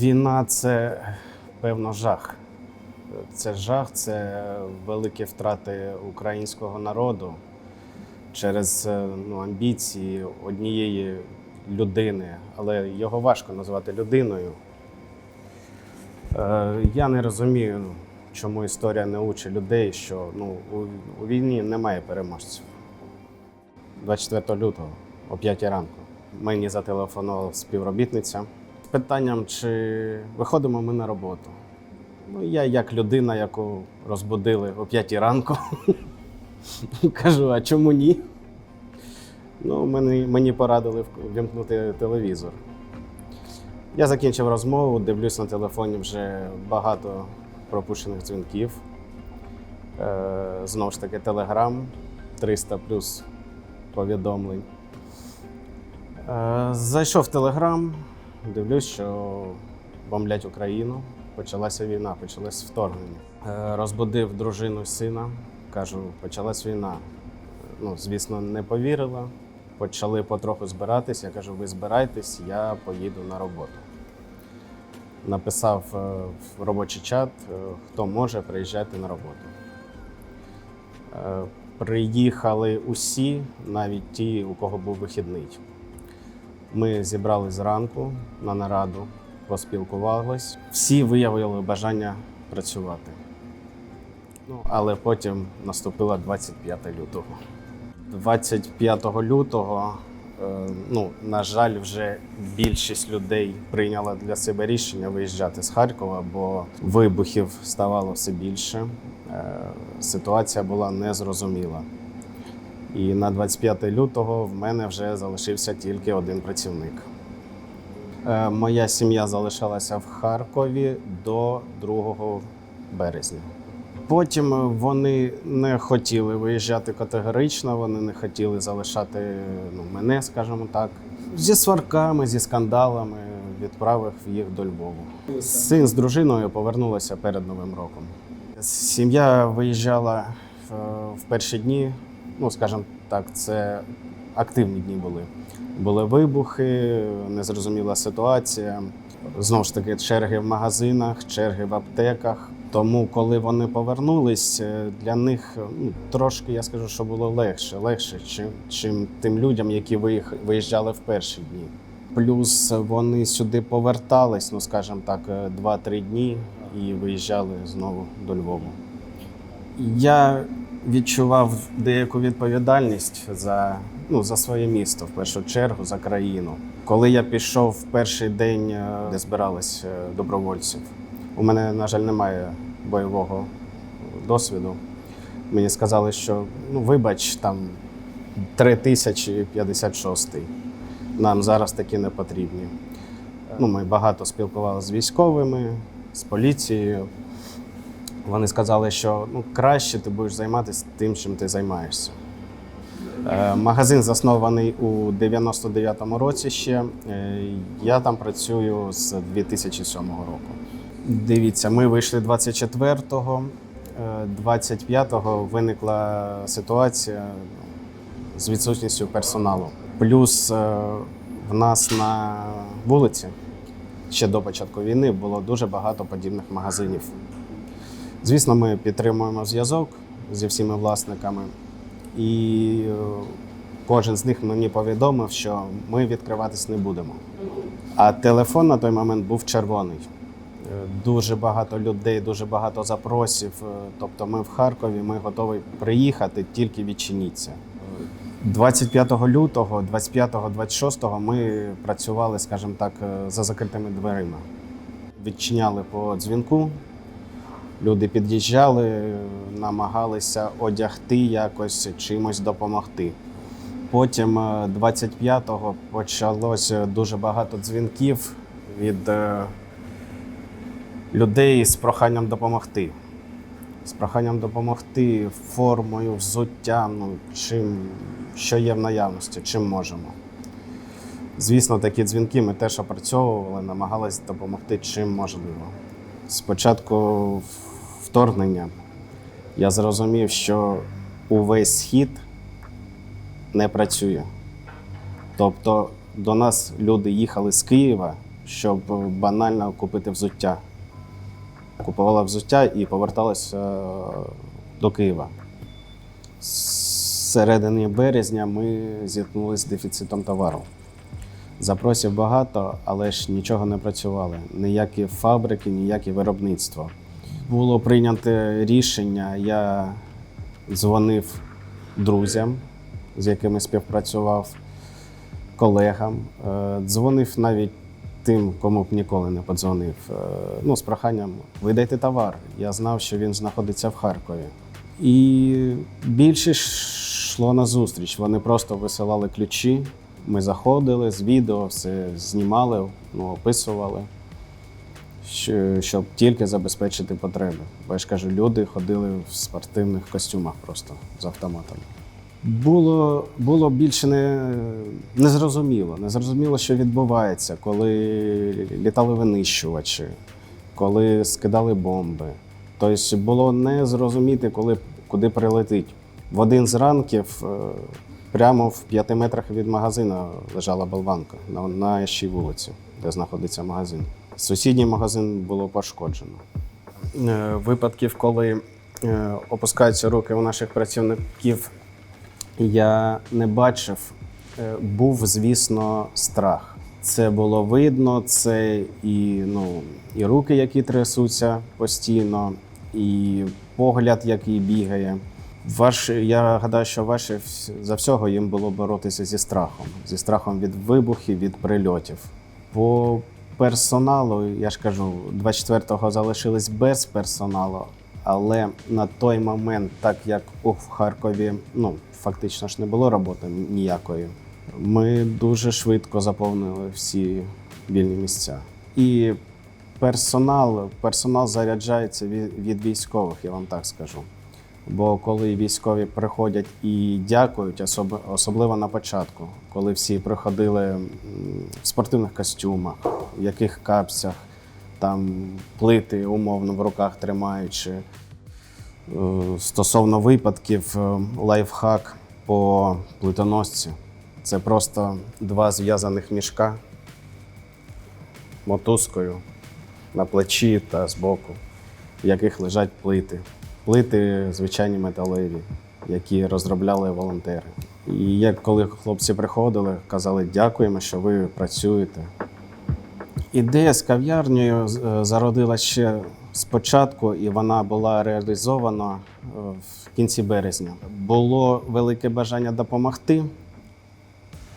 Війна це певно жах. Це жах, це великі втрати українського народу через е, ну, амбіції однієї людини, але його важко назвати людиною. Е, Я не розумію, чому історія не учить людей, що ну, у, у війні немає переможців. 24 лютого о 5 ранку мені зателефонувала співробітниця питанням, чи виходимо ми на роботу. Ну, я як людина, яку розбудили о 5 ранку, кажу, а чому ні? Ну, мені, мені порадили вімкнути телевізор. Я закінчив розмову, дивлюсь на телефоні вже багато пропущених дзвінків. Е, знову ж таки, Телеграм, 300 плюс повідомлень. Е, зайшов в Телеграм, дивлюсь, що бомблять Україну. Почалася війна, почалось вторгнення. Е, розбудив дружину сина, кажу, почалась війна. Ну, звісно, не повірила. Почали потроху збиратись. Я кажу, ви збирайтесь, я поїду на роботу. Написав е, в робочий чат, е, хто може, приїжджайте на роботу. Е, Приїхали усі, навіть ті, у кого був вихідний. Ми зібрали зранку на нараду, поспілкувались. Всі виявили бажання працювати. Ну, але потім наступило 25 лютого. 25 лютого, е, ну, на жаль, вже більшість людей прийняла для себе рішення виїжджати з Харкова, бо вибухів ставало все більше. Е, Ситуація була незрозуміла. І на 25 лютого в мене вже залишився тільки один працівник. Е, Моя сім'я залишалася в Харкові до 2 березня. Потім вони не хотіли виїжджати категорично, вони не хотіли залишати ну, мене, скажімо так. Зі сварками, зі скандалами відправив їх до Львову. Син з дружиною повернулися перед Новим роком. Сім'я виїжджала в, в перші дні, ну скажімо так, це активні дні були. Були вибухи, незрозуміла ситуація. Знову ж таки, черги в магазинах, черги в аптеках. Тому, коли вони повернулись, е, для них ну, трошки я скажу, що було легше, легше, чим, чим тим людям, які виїжджали в перші дні. Плюс вони сюди повертались, ну скажімо так, е, 2-3 дні і виїжджали знову до Львова. Я відчував деяку відповідальність за, ну, за своє місто, в першу чергу, за країну. Коли я пішов в перший день, е, де збирались е, добровольців, у мене, на жаль, немає бойового досвіду. Мені сказали, що ну, вибач, там 3056. Нам зараз такі не потрібні. Ну, ми багато спілкувалися з військовими, з поліцією. Вони сказали, що ну, краще ти будеш займатися тим, чим ти займаєшся. Е, Магазин заснований у 99-му році ще. Е, Я там працюю з 2007 року. Дивіться, ми вийшли 24-го. Е, 25-го виникла ситуація з відсутністю персоналу. Плюс е, в нас на вулиці ще до початку війни було дуже багато подібних магазинів. Звісно, ми підтримуємо зв'язок зі всіма власниками, і е, кожен з них мені повідомив, що ми відкриватись не будемо. А телефон на той момент був червоний. Е, Дуже багато людей, дуже багато запросів. Е, Тобто ми в Харкові, ми готові приїхати, тільки відчиніться. 25 лютого, 25-26 ми працювали, скажімо так, за закритими дверима. Відчиняли по дзвінку, люди під'їжджали, намагалися одягти якось, чимось допомогти. Потім е, 25-го почалося дуже багато дзвінків від е, людей з проханням допомогти. З проханням допомогти формою, взуттям, ну, чим, що є в наявності, чим можемо. Звісно, такі дзвінки ми теж опрацьовували, намагалися допомогти чим можливо. Спочатку вторгнення я зрозумів, що увесь схід не працює. Тобто до нас люди їхали з Києва щоб банально купити взуття. Купувала взуття і поверталася е, до Києва. З середини березня ми зіткнулися з дефіцитом товару. Запросів багато, але ж нічого не працювали. Ніякі фабрики, ніякі виробництво. Було прийнято рішення. Я дзвонив друзям, з якими співпрацював, колегам. Е, Дзвонив навіть тим, кому б ніколи не подзвонив. Е, Ну, з проханням видайте товар. Я знав, що він знаходиться в Харкові. І більшість йшло на зустріч. Вони просто висилали ключі. Ми заходили з відео, все знімали, ну, описували, щоб тільки забезпечити потреби. Бо я ж кажу, люди ходили в спортивних костюмах просто з автоматами. Було, було більше не, незрозуміло. Незрозуміло, що відбувається, коли літали винищувачі, коли скидали бомби. Тобто було не зрозуміти, коли, куди прилетить. В один з ранків е, прямо в п'яти метрах від магазину лежала болванка на нашій вулиці, де знаходиться магазин. Сусідній магазин було пошкоджено. Е, Випадків, коли е, опускаються руки у наших працівників, я не бачив. Е, Був, звісно, страх. Це було видно, це і, ну, і руки, які трясуться постійно, і погляд, який бігає. Ваш, я гадаю, що ваше за всього їм було боротися зі страхом, зі страхом від вибухів, від прильотів. По персоналу, я ж кажу, 24-го залишились без персоналу, але на той момент, так як у Харкові, ну фактично ж не було роботи ніякої, ми дуже швидко заповнили всі вільні місця. І персонал, персонал заряджається від, військових, я вам так скажу. Бо коли військові приходять і дякують, особ- особливо на початку, коли всі приходили в спортивних костюмах, в яких капцях, там плити умовно в руках тримаючи. Е, Стосовно випадків, е, лайфхак по плитоносці це просто два зв'язаних мішка мотузкою на плечі та збоку, в яких лежать плити. Плити звичайні металеві, які розробляли волонтери. І як коли хлопці приходили, казали дякуємо, що ви працюєте. Ідея з кав'ярнею е, зародилась ще спочатку, і вона була реалізована е, в кінці березня. Було велике бажання допомогти,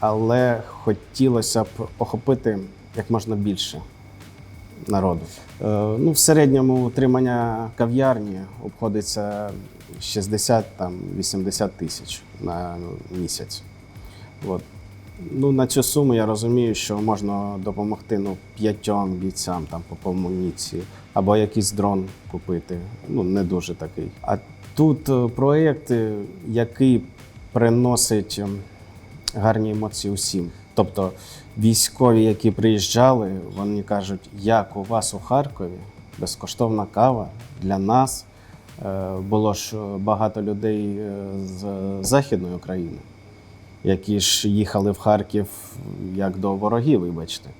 але хотілося б охопити як можна більше народу. Е, Ну, в середньому утримання кав'ярні обходиться 60-80 тисяч на місяць. От. Ну, на цю суму я розумію, що можна допомогти ну, п'ятьом бійцям там, по комуніції, або якийсь дрон купити. Ну, не дуже такий. А тут е, проєкт, який приносить ем, гарні емоції усім. Тобто військові, які приїжджали, вони кажуть, як у вас у Харкові безкоштовна кава для нас. Е, Було ж багато людей е, з Західної України, які ж їхали в Харків як до ворогів, вибачте.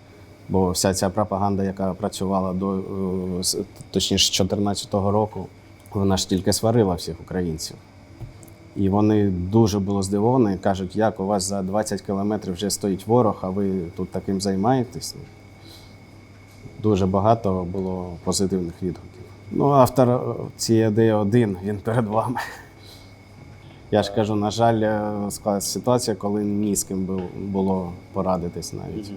Бо вся ця пропаганда, яка працювала до е, точніше з 2014 року, вона ж тільки сварила всіх українців. І вони дуже були здивовані, кажуть, як у вас за 20 кілометрів вже стоїть ворог, а ви тут таким займаєтесь. Дуже багато було позитивних відгуків. Ну, автор цієї ідеї один, він перед вами. Я ж кажу, на жаль, е, склалася ситуація, коли ні з ким було порадитись навіть.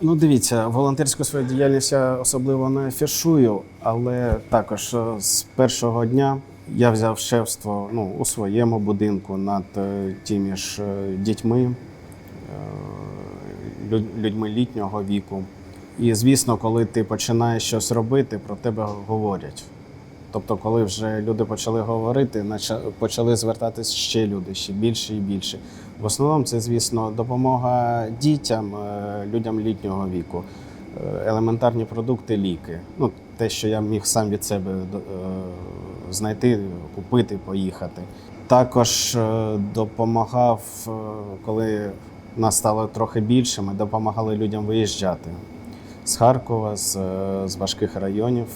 Ну, дивіться, волонтерську свою діяльність я особливо не афішую, але також е, з першого дня я взяв шефство ну, у своєму будинку над е, тими ж е, дітьми, е, людьми літнього віку. І звісно, коли ти починаєш щось робити, про тебе говорять. Тобто, коли вже люди почали говорити, почали звертатись ще люди, ще більше і більше. В основному це, звісно, допомога дітям, людям літнього віку, елементарні продукти, ліки. Ну, те, що я міг сам від себе знайти, купити, поїхати. Також е, допомагав, е, коли нас стало трохи більше, ми допомагали людям виїжджати. з Харкова, з, е, з важких районів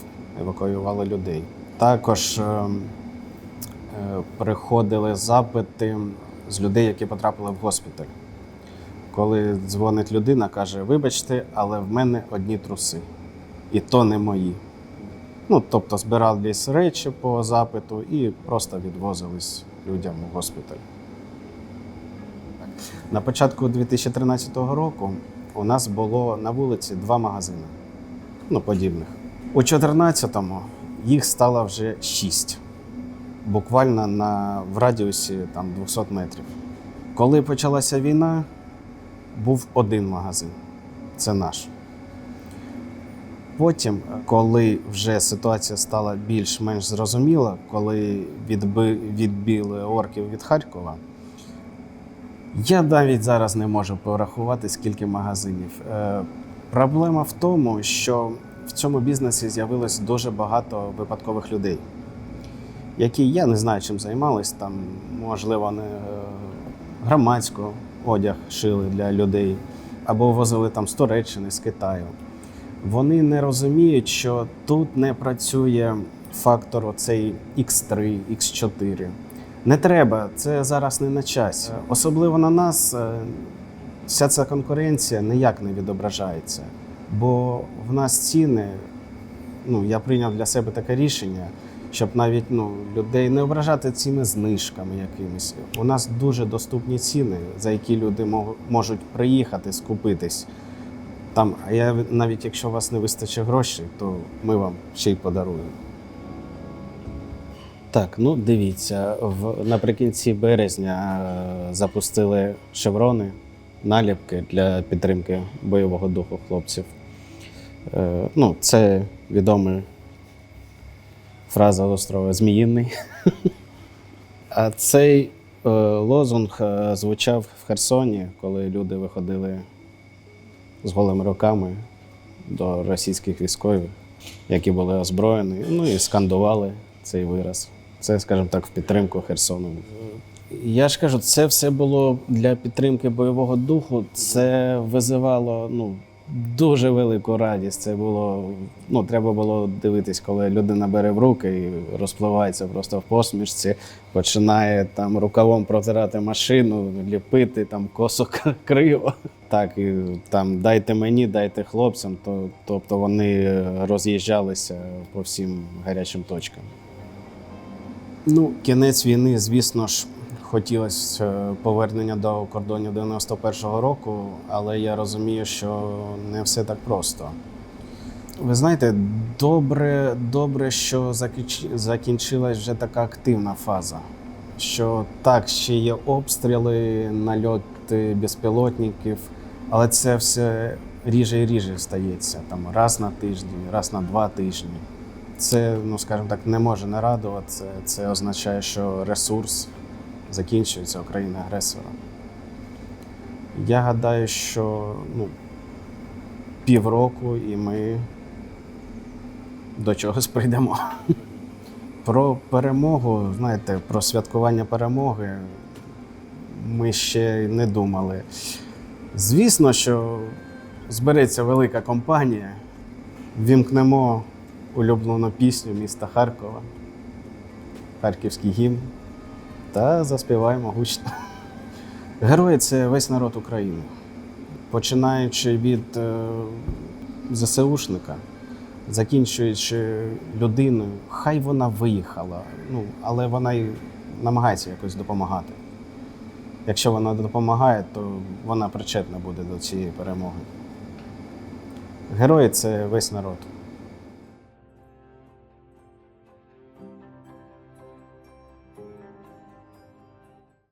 евакуювали людей. Також приходили запити з людей, які потрапили в госпіталь. Коли дзвонить людина, каже: Вибачте, але в мене одні труси, і то не мої. Ну, тобто збирались речі по запиту і просто відвозились людям у госпіталь. На початку 2013 року у нас було на вулиці два магазини, ну, подібних. У 2014-му їх стало вже шість, буквально на, в радіусі там, 200 метрів. Коли почалася війна, був один магазин це наш. Потім, коли вже ситуація стала більш-менш зрозуміла, коли відби, відбили орків від Харкова, я навіть зараз не можу порахувати, скільки магазинів. Е, проблема в тому, що в цьому бізнесі з'явилось дуже багато випадкових людей, які я не знаю, чим займались. Там, можливо, вони е, громадсько одяг шили для людей або возили там з Туреччини, з Китаю. Вони не розуміють, що тут не працює фактор оцей X3, X4. Не треба, це зараз не на часі. Особливо на нас е, вся ця конкуренція ніяк не відображається. Бо в нас ціни, ну я прийняв для себе таке рішення, щоб навіть ну, людей не ображати цими знижками якимись. У нас дуже доступні ціни, за які люди можуть приїхати, скупитись. Там, а я навіть якщо у вас не вистачить грошей, то ми вам ще й подаруємо. Так, ну дивіться, в, наприкінці березня е, запустили шеврони, наліпки для підтримки бойового духу хлопців. Е, ну, це відома фраза острова Зміїний. А цей е, лозунг е, звучав в Херсоні, коли люди виходили з голими руками до російських військових, які були озброєні, ну і скандували цей вираз. Це, скажімо так, в підтримку Херсону. Я ж кажу, це все було для підтримки бойового духу. Це визивало ну, дуже велику радість. Це було, ну, треба було дивитись, коли людина бере в руки і розпливається просто в посмішці, починає там рукавом протирати машину, ліпити там косо криво. Так, і там дайте мені, дайте хлопцям, то, тобто вони роз'їжджалися по всім гарячим точкам. Ну, кінець війни, звісно ж, хотілося повернення до кордонів 91-го року, але я розумію, що не все так просто. Ви знаєте, добре, добре, що закінч- закінчилась вже така активна фаза. Що так, ще є обстріли, нальоти безпілотників, але це все ріже і ріже стається. Там раз на тиждень, раз на два тижні. Це, ну скажімо так, не може не радувати. Це, означає, що ресурс закінчується у країни агресора. Я гадаю, що ну, півроку і ми до чогось прийдемо. Про перемогу, знаєте, про святкування перемоги ми ще не думали. Звісно, що збереться велика компанія, вімкнемо улюблену пісню міста Харкова, харківський гімн, та заспіваємо гучно. Герої це весь народ України, починаючи від е, ЗСУшника, закінчуючи людиною, хай вона виїхала, ну, але вона й намагається якось допомагати. Якщо вона допомагає, то вона причетна буде до цієї перемоги. Герої це весь народ.